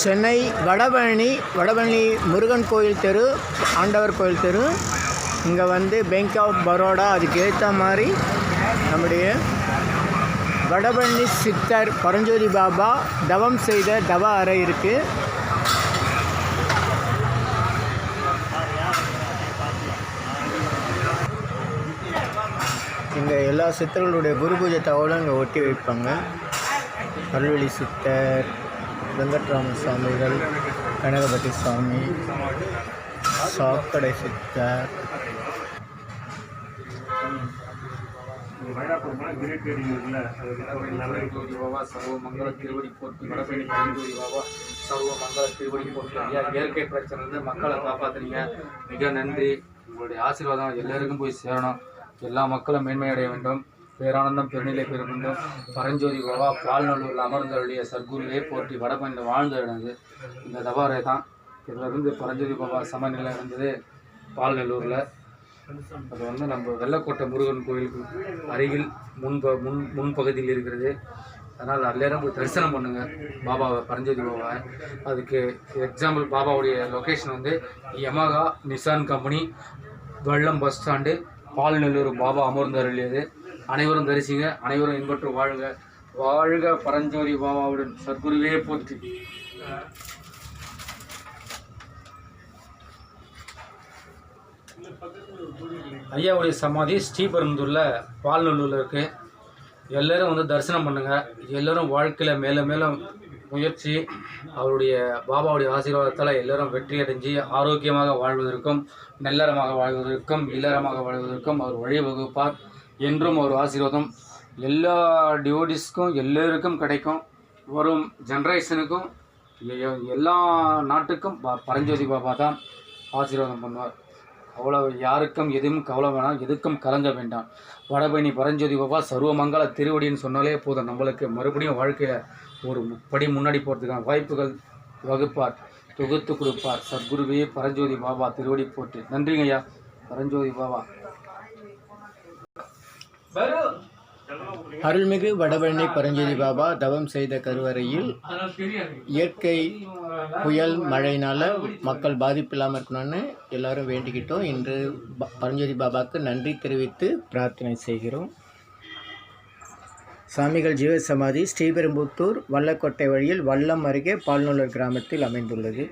சென்னை வடபழனி வடபழனி முருகன் கோயில் தெரு ஆண்டவர் கோயில் தெரு. இங்கே வந்து பேங்க் ஆஃப் பரோடா அதுக்கு ஏற்ற மாதிரி நம்முடைய வடபழனி சித்தர் பரஞ்சோதி பாபா தவம் செய்த தவ அறை இருக்குது இங்கே எல்லா சித்தர்களுடைய குரு பூஜை தகவலும் இங்கே ஒட்டி வைப்பாங்க. அருள்வெளி சித்தர் வெங்கட்ராம சுவாமிகள் கனகபதி சுவாமி சாக்கடை சித்தர். இயற்கை பிரச்சனை மக்களை காப்பாத்துறீங்க. மிக நன்றி. உங்களுடைய ஆசீர்வாதம் எல்லாருக்கும் போய் சேரணும். எல்லா மக்களும் மேன்மையடைய வேண்டும். பேரானந்தம் பெருநிலை பெருமந்தம் பரஞ்சோதி பாபா பால்நல்லூரில் அமர்ந்தருடைய சர்க்குருவே போற்றி வடபழனியில் வாழ்ந்த இடம் இந்த தபாரை தான். இதிலிருந்து பரஞ்சோதி பாபா சமநிலை இருந்தது பால்நல்லூரில். அது வந்து நம்ம வெள்ளக்கோட்டை முருகன் கோயிலுக்கு அருகில் முன்ப முன் முன்பகுதியில் இருக்கிறது. அதனால் எல்லாரும் போய் தரிசனம் பண்ணுங்கள் பாபாவை பரஞ்சோதி பாபாவை அதுக்கு எக்ஸாம்பிள் பாபாவுடைய லொக்கேஷன் வந்து யமகா நிசான் கம்பெனி வெள்ளம் பஸ் ஸ்டாண்டு பால்நல்லூர் பாபா அமர்ந்தருளியது. அனைவரும் தரிசிங்க அனைவரும் இன்பற்று வாழ்க. வாழ்க பரஞ்சோதி பாபாவுடன். சத்குருவே போற்றி. ஐயாவுடைய சமாதி ஸ்ரீபெரும்புதூரில் பால்நல்லூரில் இருக்குது எல்லோரும் வந்து தரிசனம் பண்ணுங்கள் எல்லோரும் வாழ்க்கையில் மேலும் மேலும் முயற்சி அவருடைய பாபாவுடைய ஆசீர்வாதத்தால் எல்லோரும் வெற்றி அடைஞ்சு ஆரோக்கியமாக வாழ்வதற்கும் நல்லறமாக வாழ்வதற்கும் இல்லறமாக வாழ்வதற்கும் அவர் வழிவகுப்பார். என்றும் ஒரு ஆசீர்வாதம். எல்லா டிவோடிஸ்க்கும் எல்லோருக்கும் கிடைக்கும். வரும் ஜென்ரேஷனுக்கும் எல்லா நாட்டுக்கும் ப- பரஞ்சோதி பாபா தான் ஆசீர்வாதம் பண்ணுவார். அவ்வளோ யாருக்கும் எதுவும் கவலை வேணாம் எதுக்கும் கலங்க வேண்டாம். வடபயணி பரஞ்சோதி பாபா சர்வமங்கல திருவடின்னு சொன்னாலே போதும். நம்மளுக்கு மறுபடியும் வாழ்க்கையில் ஒரு படி முன்னாடி போகிறதுக்கான வாய்ப்புகள் வகுப்பார் தொகுத்து கொடுப்பார். சத்குருவே பரஞ்சோதி பாபா திருவடி போட்டு நன்றிங்க ஐயா பரஞ்சோதி பாபா. அருள்மிகு வடபழனி பரஞ்சோதி பாபா தவம் செய்த கருவறையில் இயற்கை புயல் மழையினால் மக்கள் பாதிப்பு இல்லாமல் இருக்கணும்னு எல்லாரும் வேண்டிக்கிட்டோம். இன்று ப- பரஞ்சோதி பாபாவுக்கு நன்றி தெரிவித்து பிரார்த்தனை செய்கிறோம். சாமிகள் ஜீவசமாதி ஸ்ரீபெரும்புத்தூர் வல்லக்கோட்டை வழியில் வல்லம் அருகே பால்நூலர் கிராமத்தில் அமைந்துள்ளது.